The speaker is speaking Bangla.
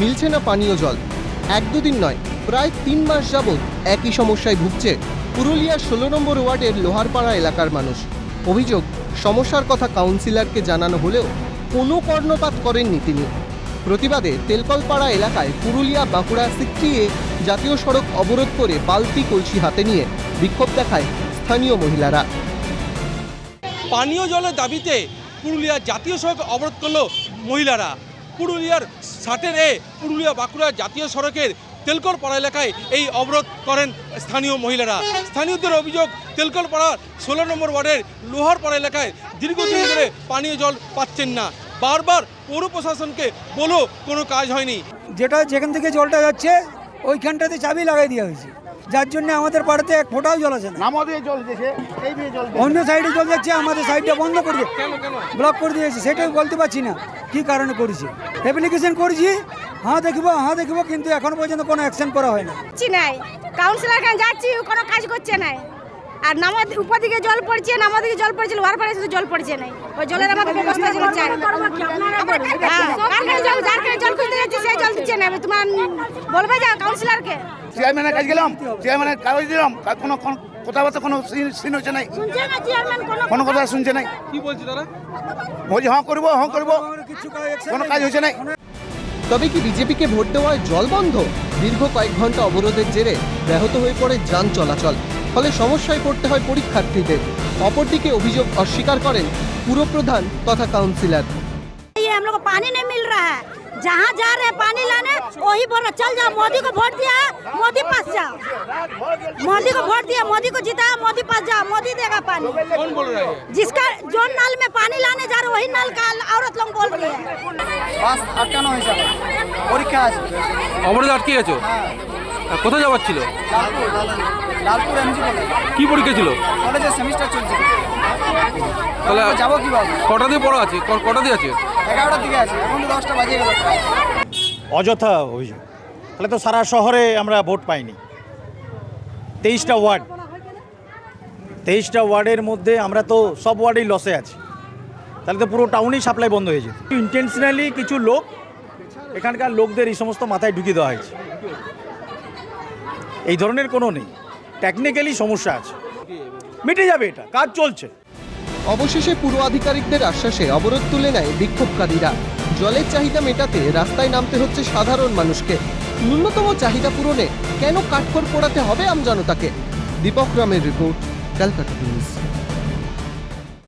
মিলছে না পানীয় জল। এক দুদিন নয়, প্রায় তিন মাস যাবৎ একই সমস্যায় ভুগছে পুরুলিয়ার ষোলো নম্বর ওয়ার্ডের লোহারপাড়া এলাকার মানুষ। অভিযোগ, সমস্যার কথা কাউন্সিলরকে জানানো হলেও কোনো কর্ণপাত করেননি তিনি। প্রতিবাদে তেলকলপাড়া এলাকায় পুরুলিয়া, বাঁকুড়া সিকটিয়ে জাতীয় সড়ক অবরোধ করে বালতি কলসি হাতে নিয়ে বিক্ষোভ দেখায় স্থানীয় মহিলারা। পানীয় জলের দাবিতে পুরুলিয়া জাতীয় সড়ক অবরোধ করল মহিলারা। পুরুলিয়ার ষাটের এ পুরুলিয়া বাঁকুড়া জাতীয় সড়কের তেলকলপাড়া এলাকায় এই অবরোধ করেন স্থানীয় মহিলারা। স্থানীয়দের অভিযোগ তেলকল পাড়ার ষোলো নম্বর ওয়ার্ডের লোহারপাড়া এলাকায় দীর্ঘদিন ধরে পানীয় জল পাচ্ছেন না। বারবার পৌর প্রশাসনকে বলো কোনো কাজ হয়নি। যেটা যেখান থেকে জলটা যাচ্ছে ওইখানটাতে চাবি লাগাই দেওয়া হয়েছে। যার জন্য আমাদের পাড়াতে এক ফোঁটাও জল আছে না। নামও জল দিয়েছে এই দিয়ে জল অন্য সাইডে জল যাচ্ছে আমাদের সাইডটা বন্ধ করে দিয়ে কেন কেন ব্লক করে দিয়েছে। সেটাই বলতে পারছি না কি কারণে করেছে। অ্যাপ্লিকেশন করেছি হ্যাঁ দেখব হ্যাঁ দেখব কিন্তু এখনও পর্যন্ত কোনো অ্যাকশন করা হয় না। নাই। কাউন্সিলর খান যাচ্ছি কোনো কাজ করছে না আর নামাজ উপর দিকে জল পড়ছে নামাজ দিকে জল পড়ছে লোহার পাড়ে শুধু জল পড়ছে নাই। ওই জলের আমাদের ব্যবস্থা ছিল চাই হ্যাঁ কার কাছে জল যার কাছে জল খুঁজতে যাচ্ছি সেই জল দিচ্ছে না এবার তোমার বলবে যা কাউন্সিলরকে চেয়ারম্যানের কাছে গেলাম চেয়ারম্যানের কাগজ দিলাম কা- কোনো কোনো কথাবার্তা কোনো সিন সিন হচ্ছে নাই শুনছে না চেয়ারম্যান কোনো কোনো কথা শুনছে নাই কি বলছে তারা বলছি হ্যাঁ করবো হ্যাঁ করবো কিছু কাজ action কোনো নেই। কাজ হচ্ছে নাই তবে কি বিজেপিকে ভোট দেওয়ায় জল বন্ধ দীর্ঘ কয়েক ঘন্টা অবরোধের জেরে ব্যাহত হয়ে পড়ে যান চলাচল ফলে সমস্যায় পড়তে হয় পরীক্ষার্থীদের অপরদিকে অভিযোগ অস্বীকার করেন পুরপ্রধান তথা কাউন্সিলর ये हम लोग को पानी नहीं मिल रहा है जहाँ जा रहे हैं पानी लाने वही बोल रहा चल जाओ मोदी को वोट दिया है, मोदी पास जाओ मोदी को वोट दिया मोदी को जीता है, मोदी पास जाओ मोदी देगा पानी कौन बोल रहा है जिसका जो नल में पानी लाने जा रहे वही नल का औरत लोग बोल रही है বাস আটকানো হয়েছে পরীক্ষা আছে অবরোধ আটকে গেছো কোথায় যাওয়ার ছিল লালপুর লালপুর এমজি কি পরীক্ষা ছিল কলেজের সেমিস্টার চলছে তাহলে যাবো কিভাবে কটা দিয়ে পড়া আছে কটা দিয়ে আছে এগারোটার দিকে আছে, এখন তো দশটা গেল। অযথা অভিযোগ। তাহলে তো সারা শহরে আমরা ভোট পাইনি। তেইশটা ওয়ার্ড। তেইশটা ওয়ার্ডের মধ্যে আমরা তো সব ওয়ার্ডেই লসে আছি। তাহলে তো পুরো টাউনেই সাপ্লাই বন্ধ হয়ে যেত। ইন্টেনশনালি কিছু লোক এখানকার লোকদের এই সমস্ত মাথায় ঢুকিয়ে দেওয়া হয়েছে। এই ধরনের কোনো নেই। টেকনিক্যালি সমস্যা আছে। মিটে যাবে এটা। কাজ চলছে। অবশেষে পুরো আধিকারিকদের আশ্বাসে অবরোধ তুলে নেয় বিক্ষোভকারীরা। জলের চাহিদা মেটাতে রাস্তায় নামতে হচ্ছে সাধারণ মানুষকে। ন্যূনতম চাহিদা পূরণে কেন কাঠখড় পোড়াতে হবে আমজনতাকে? দীপক রামের রিপোর্ট, ক্যালকাটা নিউজ।